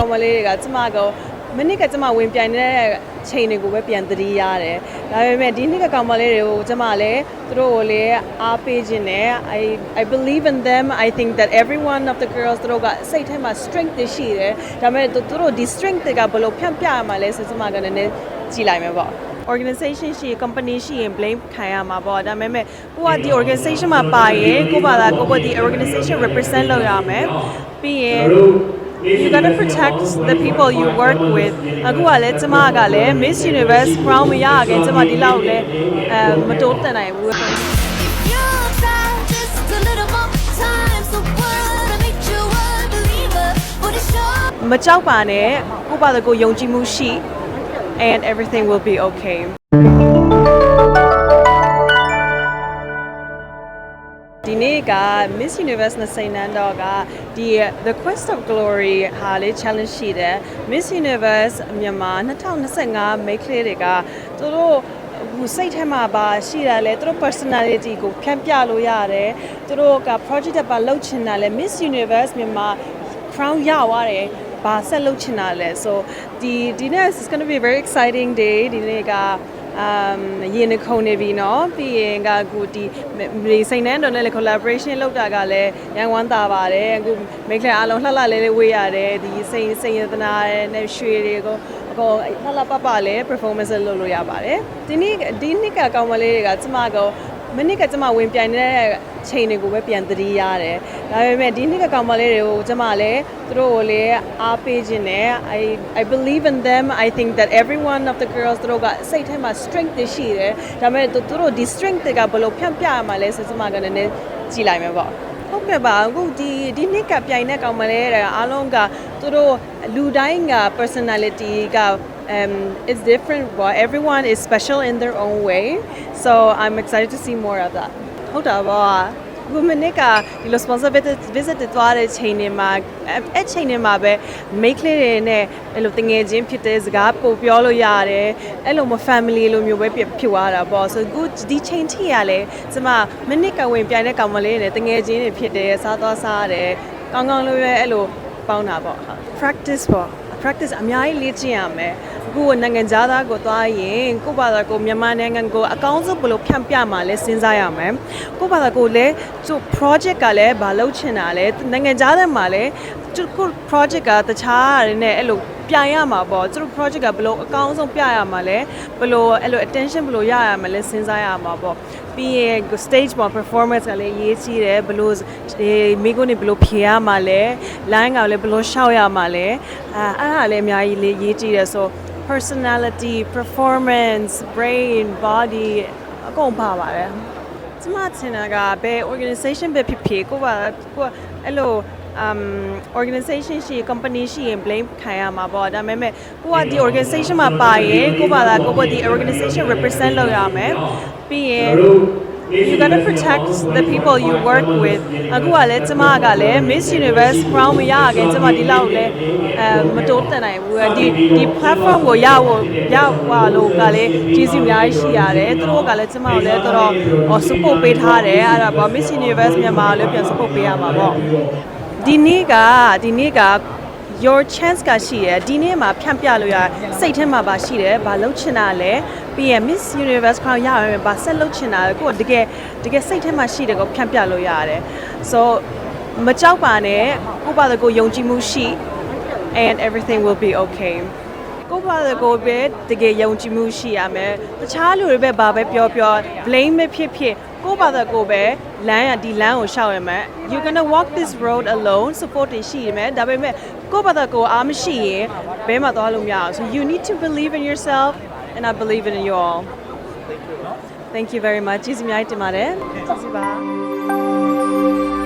ကောင်မလေးတွေကကျမကမနစ်ကကျမဝင်ပြိုင်နေတဲ့ချိန်တွေကိုပဲပြန်သတိရတယ်ဒါပေမဲ့ဒီနှစ်ကကောင်မလေးတွေကိုကျမလည်းသူတို့ကိုလည်းအားပေးခြင်းနဲ့ I I believe in them I think that every one of the girls သူတို့ကစိတ်ထဲမှာ strength တွေရှိတယ်ဒါပေမဲ့သူတို့ဒီ strength တွေကဘယ်လိုဖြန့်ပြရမှာလဲဆိုကျမကလည်းနည်းနည်းကြည့်လိုက်မယ်ပေါ့ organization ရှိရင် company ရှိရင် blame ခံရမှာပေါ့ဒါပေမဲ့ကိုကဒီ organization မှာပါရင်ကိုပါလာကိုကဒီ organization represent လုပ်ရမယ်ပြီးရင် you got to protect the people you work with အခုကလည်းကျမကလည်း Miss Universe crown မရခင်ကျမဒီလောက်လည်းအဲမတိုးတက်နိုင်ဘူး You try just a little more time, so what makes you a believer? What is your မကြောက်ပါနဲ့ကိုပါတဲ့ကိုယုံကြည်မှုရှိ and everything will be okay ဒီနေ့က Miss Universe နဲ့စိန်နန်းတော့ကဒီ The Quest of Glory ဟာလေး challenge ရှိတယ် Miss Universe မြန်မာ2025 make လေးတွေကသူတို့ဟိုစိတ်ထဲမှာပါရှိတာလဲသူတို့ personality ကိုဖြန့်ပြလို့ရတယ်သူတို့က project တစ်ပါလှုပ်ချင်တာလဲ Miss Universe မြန်မာ crown ရသွားတယ်ဘာဆက်လုပ်ချင်တာလဲ so ဒီဒီနေ့ is going to be a very exciting day ဒီနေ့က um ရင်နှခုန်နေပြီเนาะပြီးရင်ကအခုဒီဒီစိန်နှန်းတော်နဲ့လည်း collaboration လုပ်တာကလည်းရန်ဝမ်းသာပါတယ်အခုမိတ်ကလေးအားလုံးလှလှလေးလေးဝေးရတယ်ဒီစိန်စိန်ရတနာနဲ့ရွှေတွေကိုအကောလှလှပပလေး performance လုပ်လို့ရပါတယ်ဒီနေ့ဒီနှစ်ကကောင်းမလေးတွေကကျမကမနစ်ကကျမဝင်ပြိုင်နေတဲ့ ချိန်တွေကိုပဲပြန်သတိရတယ်ဒါပေမဲ့ဒီနှစ်ကကောင်မလေးတွေကိုကျမလည်းသူတို့ကိုလည်းအားပေးခြင်းနဲ့ I I believe in them I think that every one of the girls သူတို့ကစိတ်ထဲမှာ strength တွေရှိတယ်ဒါပေမဲ့သူတို့ဒီ strength တွေကဘယ်လိုဖြန့်ပြရမှာလဲဆိုကျမကလည်းနည်းနည်းကြည့်လိုက်မယ်ပေါ့ဟုတ်ကဲ့ပါအခုဒီဒီနှစ်ကပြိုင်တဲ့ကောင်မလေးတွေအားလုံးကသူတို့လူတိုင်းက personality က um, it's different but everyone is special in their own way so I'm excited to see more of that ဟုတ်တာပါခုမနစ်ကဒီလို sponsor visit visit တွေသွားတဲ့ချိန်တွေမှာအဲ့အဲ့ချိန်တွေမှာပဲ make လေးတွေနဲ့အဲ့လိုတငယ်ချင်းဖြစ်တဲ့စကားပို့ပြောလို့ရတယ်အဲ့လိုမ family လိုမျိုးပဲဖြစ်ဖြစ်သွားတာပေါ့ so ခုဒီချိန်ထိရလဲကျမမနစ်ကဝင်ပြိုင်တဲ့ကောင်မလေးတွေနဲ့တငယ်ချင်းတွေဖြစ်တယ်စားသွားစားရတယ်ကောင်းကောင်းလေးပဲအဲ့လိုပေါင်းတာပေါ့ဟုတ် practice ပေါ့ practice အများကြီးလေ့ကျင့်ရမယ် အခုကနိုင်ငံခြားသားကိုသွားရင်ကိုယ့်ဘာသာကိုမြန်မာနိုင်ငံကိုအကောင်းဆုံးဘယ်လိုဖြန့်ပြမှာလဲစဉ်းစားရမယ်ကိုယ့်ဘာသာကိုလည်းသူ project ကလည်းမလုပ်ချင်တာလဲနိုင်ငံခြားသားမှာလည်းသူကို project ကတခြားရတဲ့အဲ့လိုပြိုင်ရမှာပေါ့သူတို့ project ကဘယ်လိုအကောင်းဆုံးပြရမှာလဲဘယ်လိုအဲ့လို attention ဘယ်လိုရရမှာလဲစဉ်းစားရမှာပေါ့ပြီးရင် stage မှာ performance ကလည်းအရေးကြီးတယ်ဘယ်လိုဒီမိကုန်းနေဘယ်လိုဖြေရမှာလဲ line ကလည်းဘယ်လိုရှောက်ရမှာလဲအဲအဲ့ဒါလည်းအများကြီးလေးရေးကြည့်တယ်ဆို personality performance brain body အကုန်ပါပါတယ်ကျမထင်တာကဘယ် organization ပဲဖြစ်ဖြစ်ကိုကကိုကအဲ့လို um organization ရှိရင် company ရှိရင် blame ခံရမှာပေါ့ဒါပေမဲ့ကိုကဒီ organization မှာပါရင်ကိုပါလာကိုကဒီ organization represent လုပ်ရမယ်ပြီးရင် you got to protect the people you work with အခုကလည်းကျမကလည်း Miss Universe crown မရခင်ကျမဒီလောက်လည်းအဲမတိုးတက်နိုင်ဘူးဒီဒီ platform ကိုရဖို့ရပါလို့ကလည်းကျေးဇူးအများကြီးရှိရတယ်သူတို့ကလည်းကျမကိုလည်းတော်တော် support ပေးထားတယ်အဲ့ဒါပေါ့ Miss Universe မြန်မာကိုလည်းပြန် support ပေးရမှာပေါ့ဒီနေ့ကဒီနေ့က your chance ကရှိရယ်ဒီနေ့မှာဖြန့်ပြလို့ရစိတ်ထဲမှာပါရှိတယ်ဘာလုပ်ချင်တာလဲပြီးရင် Miss Universe crown ရရမယ်ဘာဆက်လုပ်ချင်တာလဲကိုကတကယ်တကယ်စိတ်ထဲမှာရှိတယ်ကိုဖြန့်ပြလို့ရတယ် so မကြောက်ပါနဲ့ကိုပါတဲ့ကိုယုံကြည်မှုရှိ and everything will be okay ကိုပါတဲ့ကိုပဲတကယ်ယုံကြည်မှုရှိရမယ်တခြားလူတွေပဲဘာပဲပြောပြော blame ပဲဖြစ်ဖြစ် ကိုပါတဲ့ကိုပဲလမ်းရဒီလမ်းကိုရှောက်ရမယ် you gonna walk this road alone support တွေရှိရမယ်ဒါပေမဲ့ကိုပါတဲ့ကိုအားမရှိရင်ဘဲမှာသွားလို့မရအောင် so you need to believe in yourself and I believe in you all thank you very much ကျေးဇူးအများကြီးတင်ပါတယ်ကျေးဇူးပါ